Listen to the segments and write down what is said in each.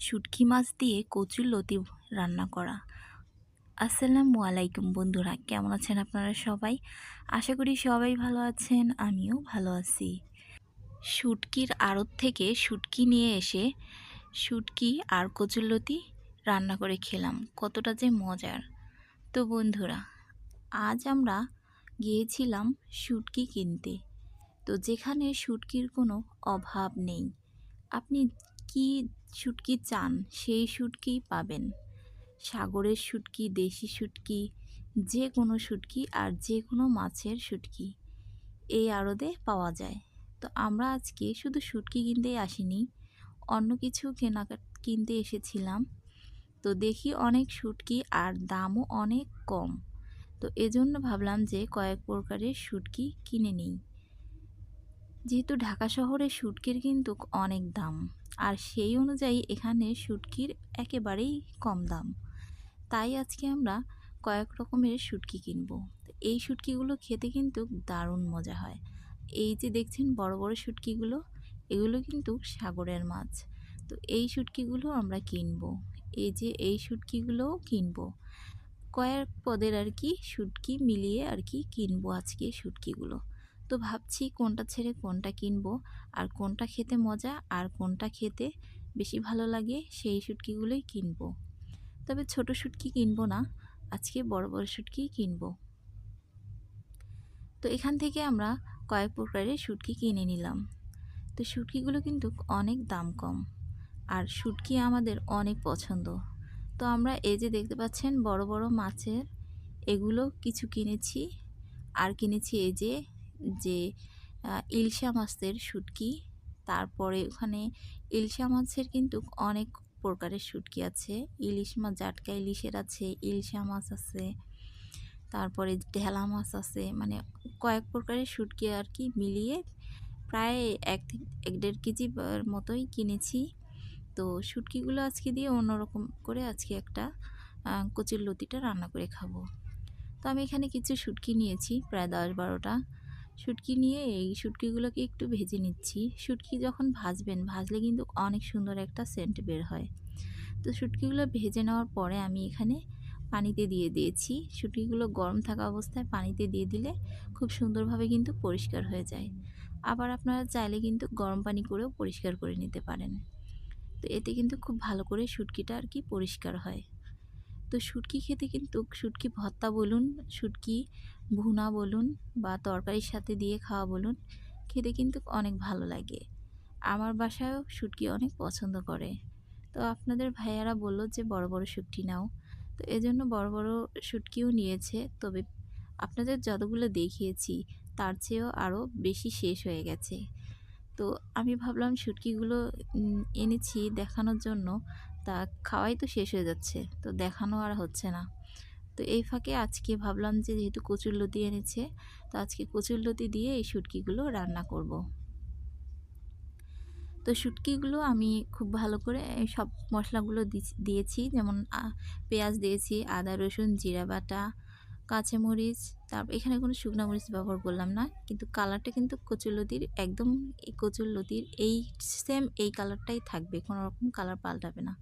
শুটকি মাছ দিয়ে কচুর লতি রান্না করা। আসসালামু আলাইকুম বন্ধুরা, কেমন আছেন আপনারা সবাই? আশা করি সবাই ভালো আছেন, আমিও ভালো আছি। শুটকির আড়ত থেকে শুটকি নিয়ে এসে শুটকি আর কচুরলতি রান্না করে খেলাম, কতটা যে মজার। তো বন্ধুরা, আজ আমরা গিয়েছিলাম শুটকি কিনতে। তো যেখানে শুটকির কোনো অভাব নেই। আপনি কি শুটকি চান, সেই শুটকি পাবেন। সাগরের শুটকি, দেশি শুটকি যে কোনো শুটকি আর যে কোনো মাছের শুটকি এই আড়তে পাওয়া যায়। তো আমরা আজকে শুধু শুটকি কিনতেই আসিনি, অন্য কিছু কেনাকাটা কিনতে এসেছিলাম। তো দেখি অনেক শুটকি আর দামও অনেক কম। তো এজন্য ভাবলাম যে কয়েক প্রকারের শুটকি কিনে নিই। যেহেতু ঢাকা শহরে শুটকির কিন্তু অনেক দাম, আর সেই অনুযায়ী এখানে শুটকির একেবারেই কম দাম। তাই আজকে আমরা কয়েক রকমের শুটকি কিনবো। এই শুটকিগুলো খেতে কিন্তু দারুণ মজা হয়। এই যে দেখছেন বড় বড় শুটকিগুলো, এগুলো কিন্তু সাগরের মাছ। তো এই শুটকিগুলো আমরা কিনবো। এই যে এই শুটকিগুলোও কিনবো। কয়েক পদের আর কি শুটকি মিলিয়ে আর কি কিনবো আজকে শুটকিগুলো। তো ভাবছি কোনটা ছেড়ে কোনটা কিনবো, আর কোনটা খেতে মজা আর কোনটা খেতে বেশি ভালো লাগে সেই শুটকিগুলোই কিনবো। তবে ছোট শুটকি কিনবো না, আজকে বড় বড় শুটকি কিনবো। তো এখান থেকে আমরা কয়েক প্রকারের শুটকি কিনে নিলাম। তো শুটকিগুলো কিন্তু অনেক দাম কম, আর শুটকি আমাদের অনেক পছন্দ। তো আমরা এই যে দেখতে পাচ্ছেন বড় বড় মাছের, এগুলো কিছু কিনেছি, আর কিনেছি এই যে যে ইলশা মাছের শুটকি। তারপরে ওখানে ইলশা মাছের কিন্তু অনেক প্রকারের শুটকি আছে। ইলিশ মাছ জাটকা ইলিশের আছে, ইলশা মাছ আছে, তারপরে ঢেলা মাছ আছে। মানে কয়েক প্রকারের শুটকি আর কি মিলিয়ে প্রায় এক এক দেড় কেজি মতোই কিনেছি। তো শুটকিগুলো আজকে দিয়ে অন্যরকম করে আজকে একটা কচুর লতিটা রান্না করে খাব। তো আমি এখানে কিছু শুটকি নিয়েছি, প্রায় দশ বারোটা। শুটকি নিয়ে এই শুটকিগুলোকে একটু ভেজে নিচ্ছি। শুটকি যখন ভাজবেন, ভাজলে কিন্তু অনেক সুন্দর একটা সেন্ট বের হয়। তো শুটকিগুলো ভেজে নেওয়ার পরে আমি এখানে পানিতে দিয়ে দিয়েছি। শুটকিগুলো গরম থাকা অবস্থায় পানিতে দিয়ে দিলে খুব সুন্দরভাবে কিন্তু পরিষ্কার হয়ে যায়। আবার আপনারা চাইলে কিন্তু গরম পানি করেও পরিষ্কার করে নিতে পারেন। তো এতে কিন্তু খুব ভালো করে শুটকিটা আর কি পরিষ্কার হয়। তো শুটকি খেতে কিন্তু শুটকি ভর্তা বলুন, শুটকি ভুনা বলুন বা তরকারির সাথে দিয়ে খাওয়া বলুন, খেতে কিন্তু অনেক ভালো লাগে। আমার বাসায়ও শুটকি অনেক পছন্দ করে। তো আপনাদের ভাইয়ারা বলল যে বড় বড় শুটকি নাও। তো এজন্য বড় বড় শুটকিও নিয়েছে, তবে আপনাদের যতগুলো দেখিয়েছি তার চেয়েও আরও বেশি শেষ হয়ে গেছে। তো আমি ভাবলাম শুটকিগুলো এনেছি দেখানোর জন্য। তা খাওয়াই তো শেষ হয়ে যাচ্ছে, তো দেখানো আর হচ্ছে না তো এই ফাঁকে আজকে ভাবলাম যে যেহেতু কচুর লতি এনেছে, তো আজকে কচুর লতি দিয়ে এই শুটকিগুলো রান্না করব। তো শুটকিগুলো আমি খুব ভালো করে সব মশলাগুলো দিয়েছি, যেমন পেঁয়াজ দিয়েছি, আদা, রসুন, জিরা বাটা, কাঁচামরিচ তারপর এখানে কোনো শুকনো মরিচ ব্যবহার করলাম না, কিন্তু কালারটা কিন্তু কচুরলতির একদম এই কচুরলতির এই সেম এই কালারটাই থাকবে, কোনো রকম কালার পাল্টাবে না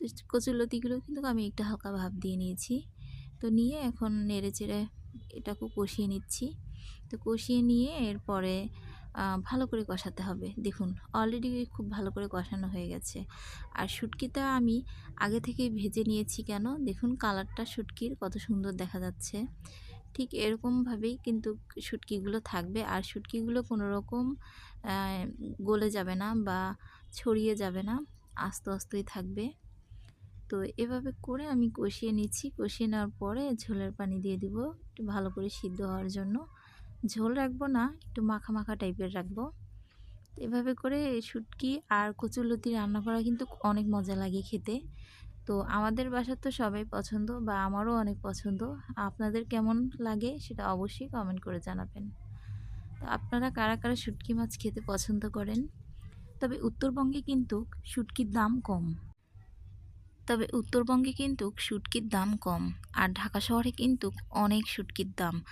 তো কচুরলতিগুলো কিন্তু আমি একটু হালকা ভাব দিয়ে নিয়েছি। তো নিয়ে এখন নেড়ে চেড়ে এটাকে কষিয়ে নিচ্ছি। তো কষিয়ে নিয়ে এরপরে ভালো করে কষাতে হবে। দেখুন অলরেডি খুব ভালো করে কষানো হয়ে গেছে। আর শুটকিটা আমি আগে থেকেই ভেজে নিয়েছি কেন? দেখুন, কালারটা শুটকির কত সুন্দর দেখা যাচ্ছে। ঠিক এরকমভাবেই কিন্তু শুটকিগুলো থাকবে। আর শুটকিগুলো কোনো রকম গলে যাবে না বা ছড়িয়ে যাবে না। আস্তে আস্তেই থাকবে। তো এভাবে করে আমি কষিয়ে নিচ্ছি। কষিয়ে নেওয়ার পরে ঝোলের পানি দিয়ে দিব একটু ভালো করে সিদ্ধ হওয়ার জন্য। ঝোল রাখব না, একটু মাখা মাখা টাইপের রাখব। এভাবে করে শুটকি আর কচুরলতি রান্না করা কিন্তু অনেক মজা লাগে খেতে। তো আমাদের বাসার তো সবাই পছন্দ বা আমারও অনেক পছন্দ। আপনাদের কেমন লাগে সেটা অবশ্যই কমেন্ট করে জানাবেন। তো আপনারা কারা কারা শুটকি মাছ খেতে পছন্দ করেন? তবে উত্তরবঙ্গে কিন্তু শুটকির দাম কম। তবে উত্তরবঙ্গে কিন্তু শুটকির দাম কম আর ঢাকা শহরে কিন্তু অনেক শুটকির দাম।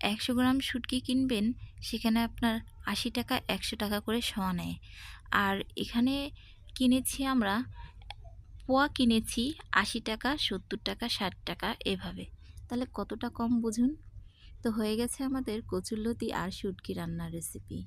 একশো গ্রাম শুটকি কিনবেন, সেখানে আপনার আশি টাকা, একশো টাকা করে শোয়া নেয়। আর এখানে কিনেছি আমরা, পোয়া কিনেছি আশি টাকা, সত্তর টাকা, ষাট টাকা এভাবে। তাহলে কতটা কম বুঝুন? তো হয়ে গেছে আমাদের কচুরলতি আর শুটকি রান্নার রেসিপি